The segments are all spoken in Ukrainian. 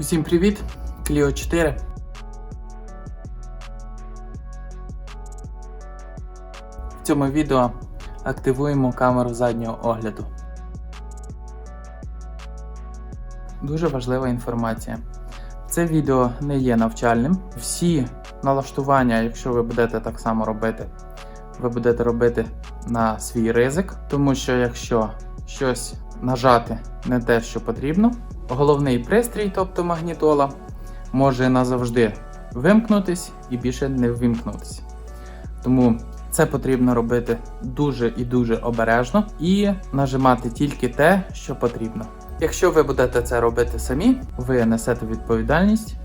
Усім привіт! Clio 4. В цьому відео активуємо камеру заднього огляду. Дуже важлива інформація. Це відео не є навчальним. Всі налаштування, якщо ви будете так само робити, ви будете робити на свій ризик, тому що якщо щось нажати не те, що потрібно, головний пристрій, тобто магнітола, може назавжди вимкнутись і більше не вимкнутися. Тому це потрібно робити дуже і дуже обережно і нажимати тільки те, що потрібно. Якщо ви будете це робити самі, ви несете відповідальність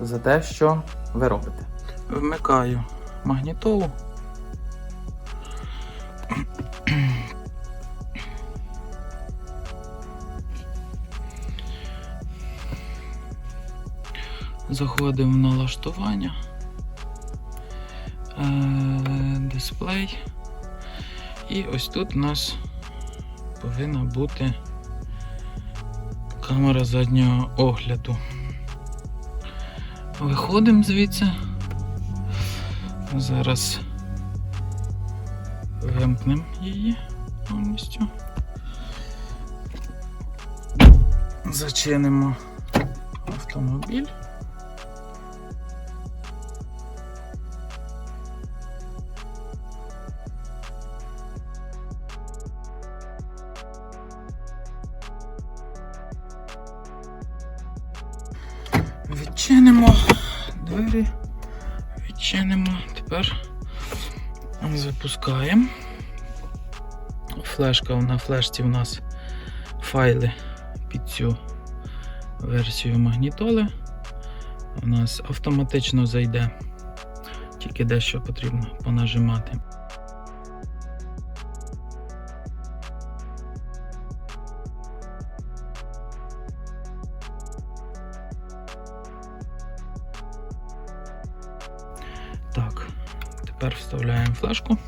за те, що ви робите. Вмикаю магнітолу. Заходимо в налаштування. Е, Дисплей. І ось тут у нас повинна бути камера заднього огляду. Виходимо звідси. Зараз вимкнемо її повністю. Зачинимо автомобіль. Відчинимо двері, відчинимо. Тепер запускаємо. Флешка на флешці у нас файли під цю версію магнітоли. У нас автоматично зайде, тільки дещо потрібно понажимати. Так, тепер вставляємо флешку.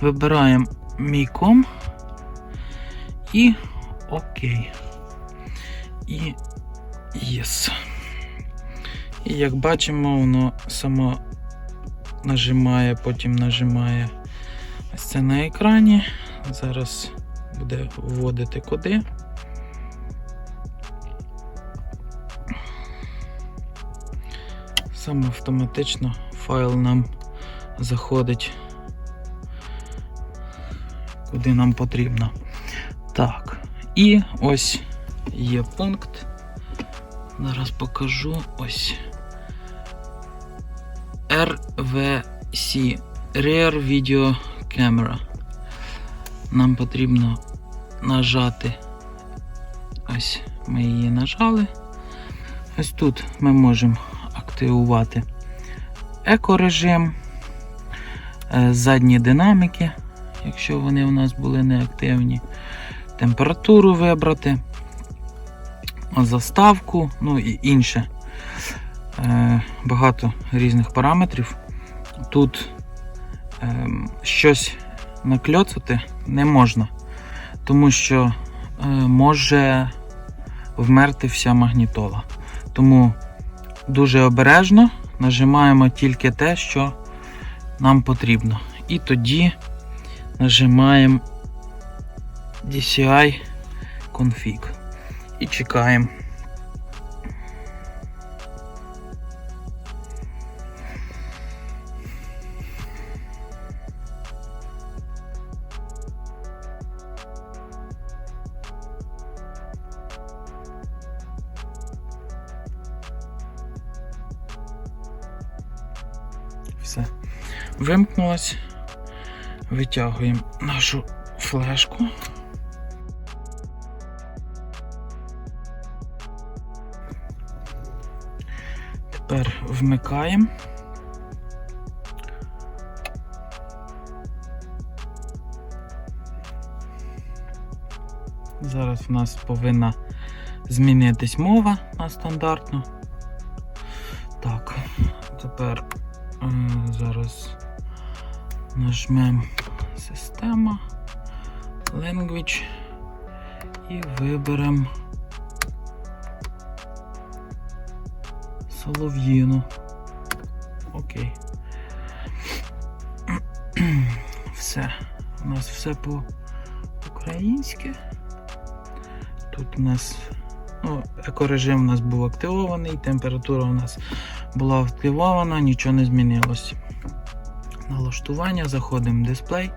Вибираємо мій ком і окей. І єс. І як бачимо, воно само нажимає, потім нажимає ось це на екрані. Зараз буде вводити коди. Саме автоматично файл нам заходить куди нам потрібно. Так, і ось є пункт. Зараз покажу ось. RVC Rear Video Camera. Нам потрібно нажати. Ось ми її нажали. Ось тут ми можемо активувати екорежим, е, задні динаміки, якщо вони у нас були неактивні, температуру вибрати, заставку, ну і інше. Е, багато різних параметрів. Тут е, щось накльоцати не можна, тому що е, може вмерти вся магнітола. Тому дуже обережно нажимаємо тільки те, що нам потрібно. І тоді нажимаємо DCI Config і чекаємо. Все. Вимкнулось. Витягуємо нашу флешку. Тепер вмикаємо. Зараз в нас повинна змінитись мова на стандартну. Так, тепер зараз нажмемо система, language і виберемо Солов'їну. Окей. Все. У нас все по-українськи. Тут у нас ну, екорежим у нас був активований, температура у нас була активована, нічого не змінилось. Налаштування, заходимо в дисплей.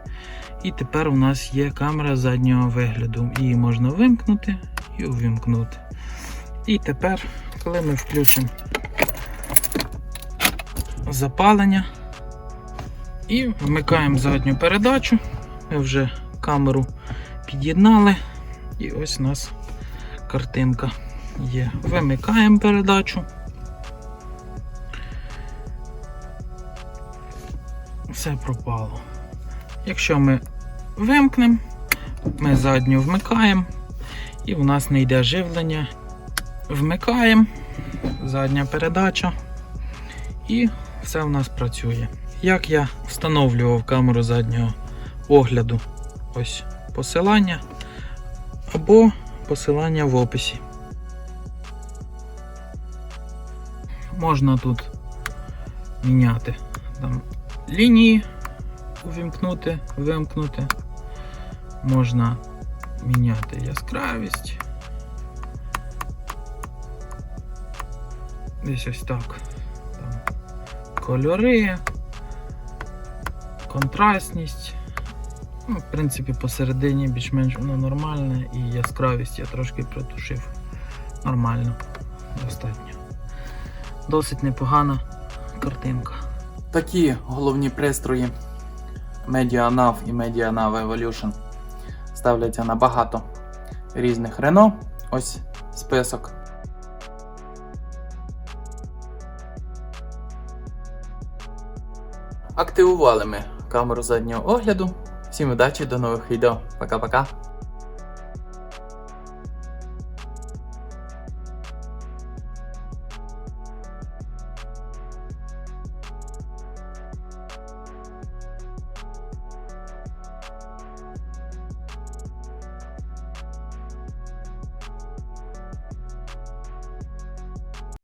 І тепер у нас є камера заднього вигляду. Її можна вимкнути і увімкнути. І тепер, коли ми включимо запалення і вмикаємо задню передачу, ми вже камеру під'єднали, і ось у нас картинка є. Вимикаємо передачу. Все пропало. Якщо ми вимкнемо, ми задню вмикаємо, і в нас не йде живлення. Вмикаємо, задня передача, і все в нас працює. Як я встановлював камеру заднього огляду, ось посилання або посилання в описі. Можна тут міняти там, лінії, увімкнути, вимкнути. Можна міняти яскравість. Десь ось так. Там, кольори, контрастність. Ну, в принципі, посередині більш-менш воно нормальне і яскравість я трошки притушив. Нормально, достатньо. Досить непогана картинка. Такі головні пристрої MediaNav і MediaNav Evolution ставляться на багато різних Renault. Ось список. Активували ми камеру заднього огляду. Всім удачі, до нових відео. Пока-пока.